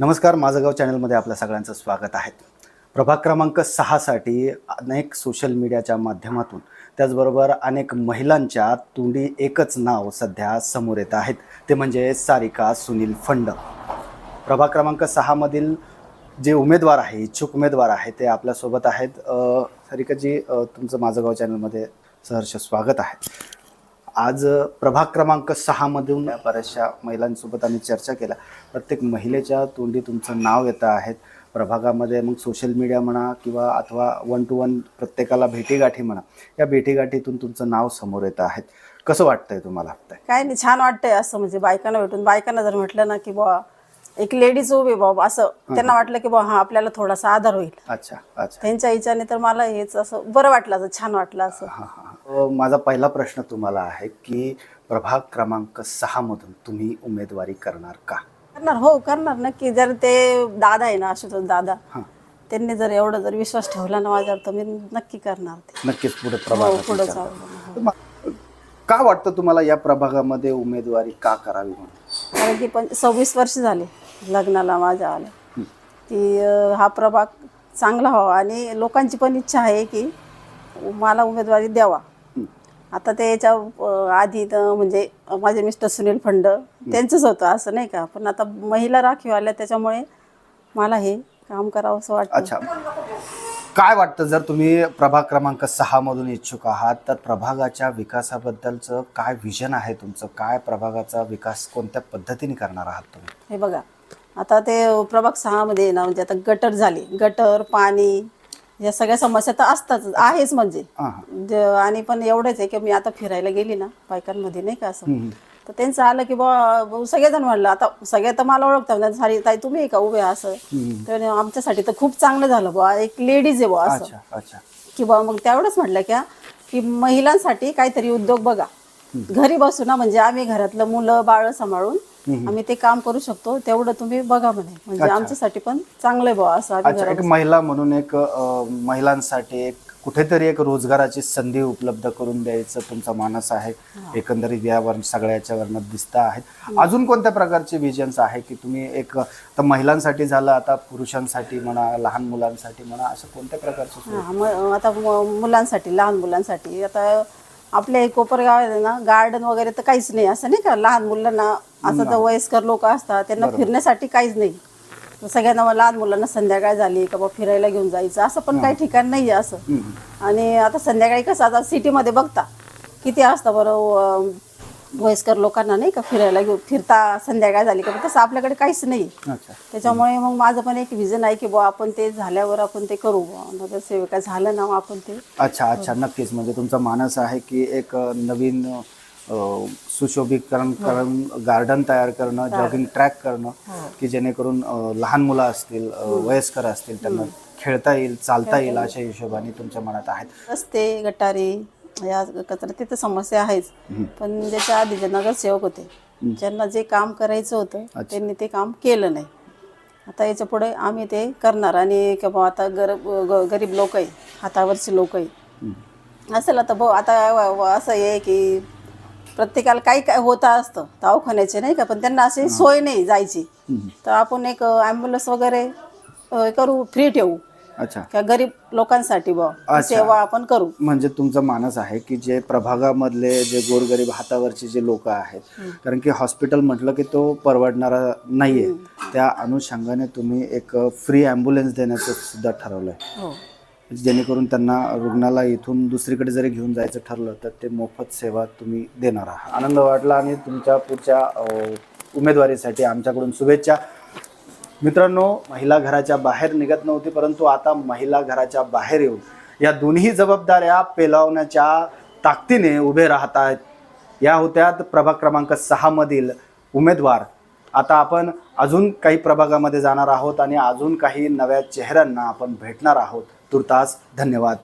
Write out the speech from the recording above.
नमस्कार माझं गाव चॅनलमध्ये आपल्या सगळ्यांचं स्वागत आहे. प्रभाग क्रमांक सहासाठी अनेक सोशल मीडियाच्या माध्यमातून त्याचबरोबर अनेक महिलांच्या तोंडी एकच नाव सध्या समोर येत आहेत. ते म्हणजे सारिका सुनील फंड. प्रभाग क्रमांक सहामधील जे उमेदवार आहे इच्छुक उमेदवार आहे ते आपल्यासोबत आहेत. सारिकाजी तुमचं माझं गाव चॅनलमध्ये सहर्ष स्वागत आहे. आज प्रभाग क्रमांक सहामधून बऱ्याचशा महिलांसोबत आम्ही चर्चा केल्या प्रत्येक महिलेच्या तोंडी तुमचं नाव येतं आहेत. प्रभागामध्ये मग सोशल मीडिया म्हणा किंवा अथवा वन टू वन प्रत्येकाला भेटीगाठी म्हणा या भेटीगाठीतून तुमचं नाव समोर येतं आहेत. कसं वाटतंय तुम्हाला? काय नाही छान वाटतंय असं म्हणजे बायकांना भेटून. बायकांना जर म्हटलं ना की बुवा एक लेडीज उभी बाबा असं त्यांना वाटलं की बुवा हा आपल्याला थोडासा आधार होईल. अच्छा अच्छा. त्यांच्या इच्छाने तर मला हेच असं बरं वाटलं असं छान वाटलं असं. माझा पहिला प्रश्न तुम्हाला आहे की प्रभाग क्रमांक सहामधून तुम्ही उमेदवारी करणार का? करणार हो करणार. नक्की जर ते दादा आहे ना आशुतोष दादा हां. त्यांनी जर एवढं जर विश्वास ठेवला ना माझ्यावर तर मी नक्की करणार ते. नक्कीच पुढे हो प्रभागात पुढं का वाटतं तुम्हाला या प्रभागामध्ये उमेदवारी का करावी म्हणून? कारण की पण सव्वीस वर्ष झाले लग्नाला माझ्या आलं की अं, हा प्रभाग चांगला व्हावा आणि लोकांची पण इच्छा आहे की मला उमेदवारी द्यावा. आता ते याच्या अं, आधी तर म्हणजे माझे मिस्टर सुनील फंड त्यांचंच होतं असं नाही का? पण आता महिला राखीव आल्या त्याच्यामुळे मला हे काम करावं असं वाटतं. अच्छा. काय वाटतं जर तुम्ही प्रभाग क्रमांक सहा मधून इच्छुक आहात तर प्रभागाच्या विकासाबद्दलचं काय विजन आहे तुमचं? काय प्रभागाचा विकास कोणत्या पद्धतीने करणार आहात तुम्ही? हे बघा आता ते प्रभाग सहामध्ये ना म्हणजे आता गटर झाले. गटर पाणी या सगळ्या समस्या तर असताच आहेच म्हणजे. ज- आणि पण एवढंच आहे की मी आता फिरायला गेली ना बायकांमध्ये नाही का असं. तर त्यांचं आलं की बा सगळेजण म्हणलं आता सगळे तर मला ओळखतात सारी ताई तुम्ही आहे का उभे असं. तर आमच्यासाठी तर खूप चांगलं झालं बुवा एक लेडीज आहे बुवा असं. अच्छा अच्छा. की बा मग तेवढंच म्हटलं की हा, की महिलांसाठी काहीतरी उद्योग बघा. घरी बसू ना म्हणजे आम्ही घरातलं मुलं बाळ सांभाळून आम्ही ते काम करू शकतो तेवढं तुम्ही बघा म्हणे. म्हणजे आमच्यासाठी पण चांगलं बुवा असं आम्ही अच्छा एक महिला म्हणून एक अ, महिलांसाठी एक कुठेतरी एक रोजगाराची संधी उपलब्ध करून द्यायचं तुमचा मानस आहे. एकंदरीत यावर सगळ्याच्या वर्णात दिसत आहेत. अजून कोणत्या प्रकारचे विजन्स आहे की तुम्ही एक तर महिलांसाठी झालं आता पुरुषांसाठी म्हणा लहान मुलांसाठी म्हणा असं कोणत्या प्रकारचं? हा, मग आता म- मुलांसाठी लहान मुलांसाठी आता आपल्या हे कोपरगाव आहे ना गार्डन वगैरे तर काहीच नाही असं नाही का? लहान मुलांना असं तर वयस्कर लोक असतात त्यांना फिरण्यासाठी काहीच नाही. तर सगळ्यांना लहान मुलांना संध्याकाळ झाली का बा फिरायला घेऊन जायचं असं पण काही ठिकाण नाही आहे असं आणि आता संध्याकाळी कसं आता सिटीमध्ये बघता किती असतं बरं वयस्कर लोकांना नाही का फिरायला घेऊन फिरता संध्याकाळ झाली का तसं आपल्याकडे काहीच नाही. त्याच्यामुळे मग माझं पण एक विजन आहे की बुवा आपण ते झाल्यावर आपण ते करू. नगरसेविका झालं ना आपण ते अच्छा अच्छा नक्कीच. म्हणजे तुमचा मानस आहे की एक नवीन सुशोभीकरण करून गार्डन तयार करणं जॉगिंग ट्रॅक करणं की जेणेकरून लहान मुलं असतील वयस्कर असतील त्यांना खेळता येईल चालता येईल अशा हिशोबाने तुमच्या मनात आहेत. रस्ते गटारी या कचरा तिथं समस्या आहेच. पण ज्याच्या आधी जे नगरसेवक होते ज्यांना जे काम करायचं होतं त्यांनी ते काम केलं नाही. आता याच्यापुढे आम्ही ते करणार आणि की बुवा आता गरीब गरीब लोक आहे हातावरची लोक आहे. असेल आता भाऊ आता असं आहे की प्रत्येकाला काही काय होतं असतं दवाखान्याचे नाही का पण त्यांना अशी सोय नाही जायची. तर आपण एक ॲम्ब्युलन्स वगैरे अ, करू फ्री ठेवू. अच्छा. का गरीब लोकांसाठी बुवा सेवा आपण करू. म्हणजे तुमचा मानस आहे की जे प्रभागामधले जे गोरगरीब हातावरचे जे लोक आहेत कारण की हॉस्पिटल म्हटलं की तो परवडणारा नाहीये. त्या अनुषंगाने तुम्ही एक फ्री ॲम्ब्युलन्स देण्याचं सुद्धा ठरवलंय. हो. जेणेकरून त्यांना रुग्णाला इथून दुसरीकडे जरी घेऊन जायचं ठरलं तर ते मोफत सेवा तुम्ही देणार आहात. आनंद वाटला आणि तुमच्या पुढच्या उमेदवारीसाठी आमच्याकडून शुभेच्छा. मित्रांनो महिला घराच्या बाहेर निघत नव्हती परंतु आता महिला घराच्या बाहेर येऊन या दोन्ही जबाबदाऱ्या पेलावण्याच्या ताकदीने उभे राहत आहेत. या होत्या प्रभाग क्रमांक सहामधील उमेदवार. आता आपण अजून काही प्रभागामध्ये जाणार आहोत आणि अजून काही नव्या चेहऱ्यांना आपण भेटणार आहोत. तुर्तास धन्यवाद.